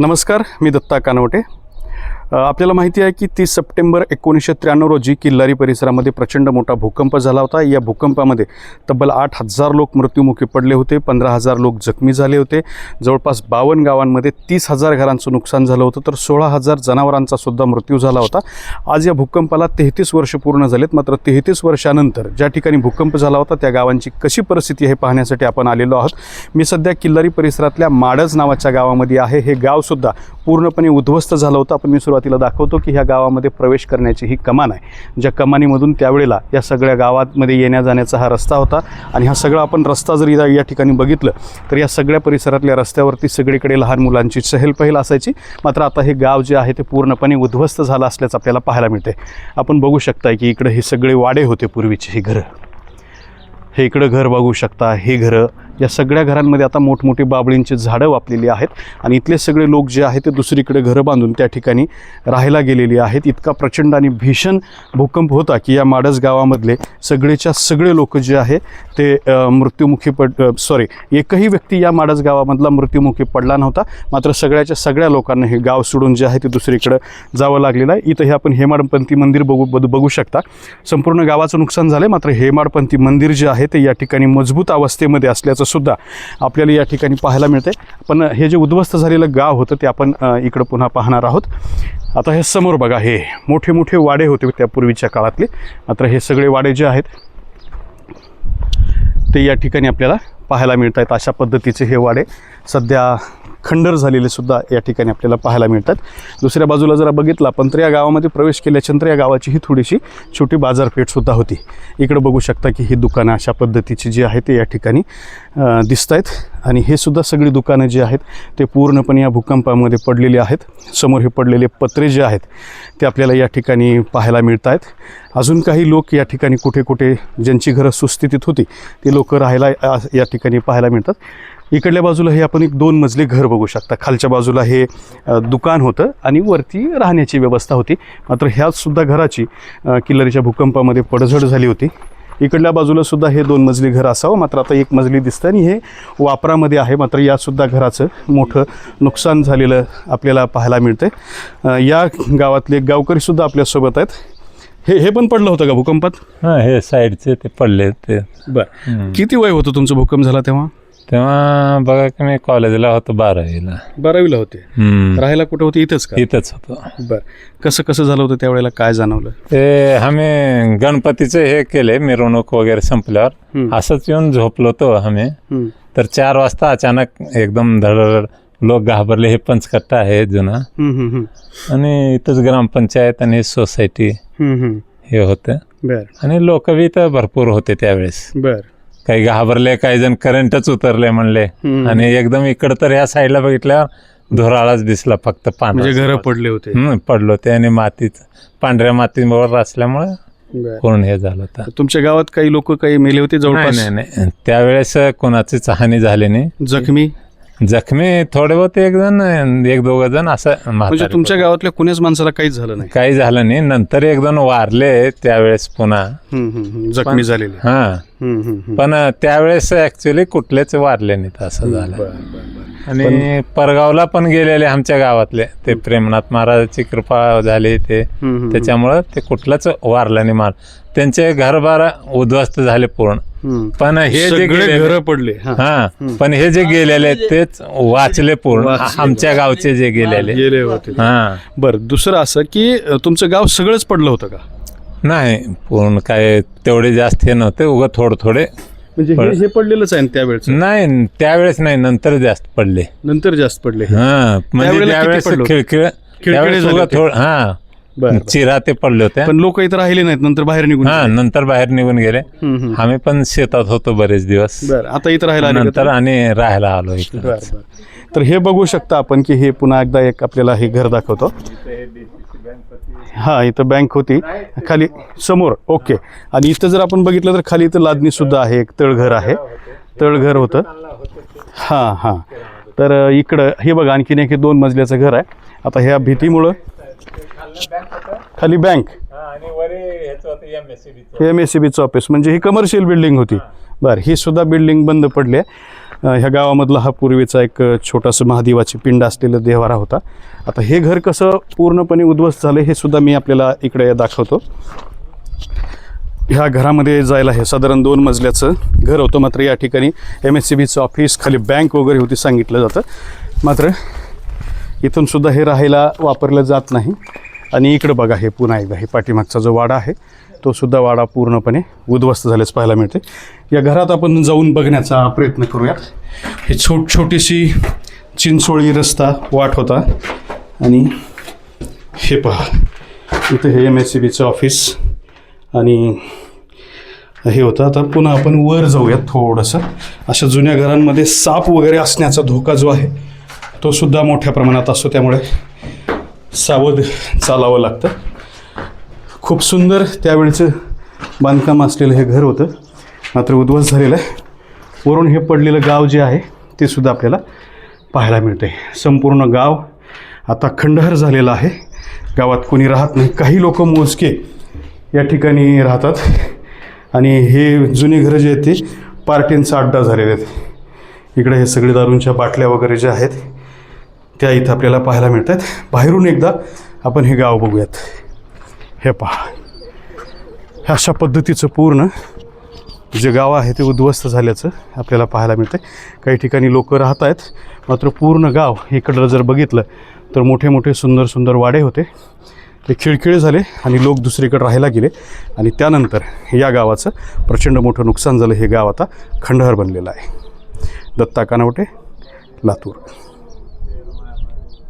नमस्कार मी दत्ता कानवटे. आपल्याला माहिती आहे की तीस सप्टेंबर एकोणीसशे त्र्याण्णव रोजी किल्लारी परिसरामध्ये प्रचंड मोठा भूकंप झाला होता. या भूकंपामध्ये तब्बल आठ हजार लोक मृत्युमुखी पडले होते पंधरा हजार लोक जखमी झाले होते. जवळपास बावन्न गावांमध्ये तीस हजार घरांचं नुकसान झालं होतं तर सोळा हजार जनावरांचा सुद्धा मृत्यू झाला होता. आज या भूकंपाला तेहतीस वर्ष पूर्ण झालेत. मात्र तेहतीस वर्षानंतर ज्या ठिकाणी भूकंप झाला होता त्या गावांची कशी परिस्थिती आहे पाहण्यासाठी आपण आलेलो आहोत. मी सध्या किल्लारी परिसरातल्या माडज नावाच्या गावामध्ये आहे. हे गावसुद्धा पूर्णपणे उद्ध्वस्त झालं होतं. आपण मी सुरुवात सुरुवातीला दाखवतो की ह्या गावामध्ये प्रवेश करण्याची ही कमान आहे. ज्या कमानीमधून त्यावेळेला या सगळ्या गावांमध्ये येण्या जाण्याचा हा रस्ता होता आणि हा सगळा आपण रस्ता जरी या- ठिकाणी बघितलं तर या सगळ्या परिसरातल्या रस्त्यावरती सगळीकडे लहान मुलांची चहलपहल असायची. मात्र आता हे गाव जे आहे ते पूर्णपणे उद्ध्वस्त झालं असल्याचं आपल्याला पाहायला मिळते आपण बघू शकता की इकडे हे सगळे वाडे होते पूर्वीचे हे घरं. हे इकडं घर बघू शकता हे घरं या सगळ्या घरांमध्ये आता मोठमोठी बाबळींची झाडं वापलेली आहेत आणि इथले सगळे लोक जे आहेत ते दुसरीकडे घरं बांधून त्या ठिकाणी राहायला गेलेली आहेत. इतका प्रचंड आणि भीषण भूकंप होता की या माडस गावामधले सगळेच्या सगळे लोक जे आहे ते मृत्युमुखी पड सॉरी एकही व्यक्ती या माडस गावामधला मृत्युमुखी पडला नव्हता. मात्र सगळ्याच्या सगळ्या लोकांना हे गाव सोडून जे आहे ते दुसरीकडं जावं लागलेलं आहे. इथं हे आपण हेमाडपंथी मंदिर बघू बघू बघू शकता. संपूर्ण गावाचं नुकसान झालं आहे मात्र हेमाडपंथी मंदिर जे आहे ते या ठिकाणी मजबूत अवस्थेमध्ये असल्याचं सुद्धा आपल्याला या ठिकाणी पाहायला मिळते. पण हे जे उद्ध्वस्त झालेलं गाव होतं ते आपण इकडं पुन्हा पाहणार आहोत. आता हे समोर बघा हे मोठे मोठे वाडे होते त्या पूर्वीच्या काळातले. मात्र हे सगळे वाडे जे आहेत ते या ठिकाणी आपल्याला पाहायला मिळत आहेत अशा पद्धतीचे हे वाडे. सध्या खंडर झालेले सुद्धा या ठिकाणी आपल्याला पाहायला मिळतात. दुसऱ्या बाजूला जरा बघितला पण तर या गावामध्ये प्रवेश केल्याच्यानंतर या गावाची ही थोडीशी छोटी बाजारपेठसुद्धा होती. इकडं बघू शकता की ही दुकानं अशा पद्धतीची जी आहे ते या ठिकाणी दिसत आहेत आणि हे सुद्धा सगळी दुकानं जी आहेत ते पूर्णपणे या भूकंपामध्ये पडलेली आहेत. समोर हे पडलेले पत्रे जे आहेत ते आपल्याला या ठिकाणी पाहायला मिळत आहेत अजून काही लोक या ठिकाणी कुठे कुठे ज्यांची घरं सुस्थितीत होती ते लोक राहायला या ठिकाणी पाहायला मिळतात. इकडल्या बाजूला हे आपण एक दोन मजली घर बघू शकता. खालच्या बाजूला हे दुकान होतं आणि वरती राहण्याची व्यवस्था होती. मात्र ह्याच सुद्धा घराची किल्लारीच्या भूकंपामध्ये पडझड झाली होती. इकडल्या बाजूला सुद्धा हे दोन मजली घर असावं. मात्र आता एक मजली दिसतं आणि हे वापरामध्ये आहे. मात्र यासुद्धा घराचं मोठं नुकसान झालेलं आपल्याला पाहायला मिळतं या गावातले एक गावकरीसुद्धा आपल्यासोबत आहेत. हे हे पण पडलं होतं का भूकंपात? हा हे साईडचे ते पडले ते. बरं. किती वय होतं तुमचं भूकंप झाला तेव्हा? तेव्हा बघा की मी कॉलेजला होतो बारावीला. बारावीला होते? हम्म. राहायला कुठं होते? इथंच का? इथंच होतो. बर. कसं कसं झालं होतं त्यावेळेला? काय जाणवलं? ते आम्ही गणपतीचे हे केले मिरवणूक वगैरे संपल्यावर. हम्म. असंच येऊन झोपलो होतो आम्ही. हम्म. तर चार वाजता अचानक एकदम धडधड लोक घाबरले हे पंचकट्टा आहे जुना. हम्म, हम्म, हम्म. आणि इथंच ग्रामपंचायत आणि सोसायटी हम्म, हम्म. हे होतं. बर. आणि लोक बी इथं भरपूर होते त्यावेळेस. बर. काही घाबरले काही जण करंटच उतरले म्हणले. आणि एकदम इकडं तर ह्या साईडला बघितल्यावर धुराळाच दिसला फक्त म्हणजे पांढरा घरं पडले होते. हम्म, पडलो ते आणि मातीत पांढऱ्या मातीवर असल्यामुळे. पूर्ण हे झालं होतं. तुमच्या गावात काही लोक काही मेले होते नाही नाही त्यावेळेस कोणाचीच हानी झाली नाही. जखमी? जखमी थोडे होते एक जण एक दोघ जण असं म्हणजे म्हातारे तुमच्या गावातल्या कुण्याच माणसाला काहीच झालं नाही? काही झालं नाही. नंतर एक दोन वारले त्यावेळेस पुन्हा. हम्म, हम्म, हम्म. जखमी झालेले. हा. हम्म, हम्म, हम्म. पण त्यावेळेस ऍक्च्युली कुठलेच वारले नाहीत असं झालं. बर, बर, बर. आणि परगावला पण गेलेले आमच्या गावातले. ते प्रेमनाथ महाराजाची कृपा झाली ते. हम्म, हम्म, त्याच्यामुळं ते कुठलंच वारलं नाही मार त्यांचे घरबार उद्ध्वस्त झाले पूर्ण. पण हे जे घर पडले. हा. पण हे जे गेलेले तेच वाचले पूर्ण. आमच्या गावचे जे गेलेले. गेले होते. हा. बर दुसरं असं की तुमचं गाव सगळंच पडलं होतं का? नाही पूर्ण काय तेवढे जास्त हे नव्हते उगा थोडे थोडे. म्हणजे हे हे पडलेलंच आहे ना त्यावेळेस? नाही त्यावेळेस नाही नंतर जास्त पडले. नंतर जास्त पडले हे. म्हणजे त्यावेळेस? खिळखिळ खिळखिळे त्यावेळेस उगा. थोड हा. बर. चिरा ते पडले होते. पण लोक इथं राहिले नाहीत नंतर बाहेर निघून हा. नंतर बाहेर निघून गेले. हम्म, हम्म. आम्ही पण शेतात होतो बरेच दिवस. बर आता इथं राहायला आले का नंतर? आणि राहायला आलो इकडे बर बर. तर हे बघू शकता आपण की हे पुन्हा एकदा एक आपल्याला हे घर दाखवतो. हा इथं बँक होती. खाली समोर ओके. आणि इथं जर आपण बघितलं तर खाली इथं लादणी सुद्धा आहे एक तळघर आहे. तळघर होतं. हां हां. तर अ, इकडं हे बघा आणखीन एक हे दोन मजल्याचं घर आहे. आता ह्या भीतीमुळं खाली बँक एम एस सी बीचं ऑफिस म्हणजे ही कमर्शियल बिल्डिंग होती. बरं ही सुद्धा बिल्डिंग बंद पडली आहे. ह्या गावामधला हा पूर्वीचा एक छोटासा महादेवाची पिंड असलेलं देवारा होता. आता हे घर कसं पूर्णपणे उद्ध्वस्त झालं हे सुद्धा मी आपल्याला इकडे दाखवतो. ह्या घरामध्ये जायला हे साधारण दोन मजल्याचं घर होतं मात्र या ठिकाणी एम एस सी बीचं ऑफिस खाली बँक वगैरे होती सांगितलं जातं. मात्र इथून सुद्धा हे राहायला वापरलं जात नाही. आणि इकडं बघा हे पुन्हा एकदा हे पाठीमागचा जो वाडा आहे तो सुद्धा वाडा पूर्णपणे उद्ध्वस्त झाल्याचं पाहायला मिळते या घरात आपण जाऊन बघण्याचा प्रयत्न करूयात. हे छोट छोटीशी चिंचोळी रस्ता वाट होता. आणि हे पहा इथं हे एम एस सी बीचं ऑफिस आणि हे होतं. आता पुन्हा आपण वर जाऊयात थोडंसं. अशा जुन्या घरांमध्ये साप वगैरे असण्याचा धोका जो आहे तोसुद्धा मोठ्या प्रमाणात असतो त्यामुळे सावध चालावं लागतं. खूप सुंदर त्यावेळचं बांधकाम असलेलं हे घर होतं. मात्र उद्ध्वस्त झालेलं आहे. वरून हे पडलेलं गाव जे आहे ते सुद्धा आपल्याला पाहायला मिळते संपूर्ण गाव आता खंडहर झालेलं आहे. गावात कोणी राहत नाही. काही लोक मोजके या ठिकाणी राहतात. आणि हे जुने घरं जे आहेत ते पार्टींचा अड्डा झालेले आहेत. इकडे हे सगळे दारूंच्या बाटल्या वगैरे ज्या आहेत त्या इथं आपल्याला पाहायला मिळत आहेत बाहेरून एकदा आपण हे गाव बघूयात. हे पहा. अशा पद्धतीचं पूर्ण जे गाव आहे ते उद्ध्वस्त झाल्याचं आपल्याला पाहायला मिळतं आहे काही ठिकाणी लोक राहत आहेत मात्र पूर्ण गाव इकडलं जर बघितलं तर मोठे मोठे सुंदर सुंदर वाडे होते. ते खिळखिळे झाले आणि लोक दुसरीकडे राहायला गेले. आणि त्यानंतर या गावाचं प्रचंड मोठं नुकसान झालं. हे गाव आता खंडहर बनलेलं आहे. दत्ता कानवटे लातूर.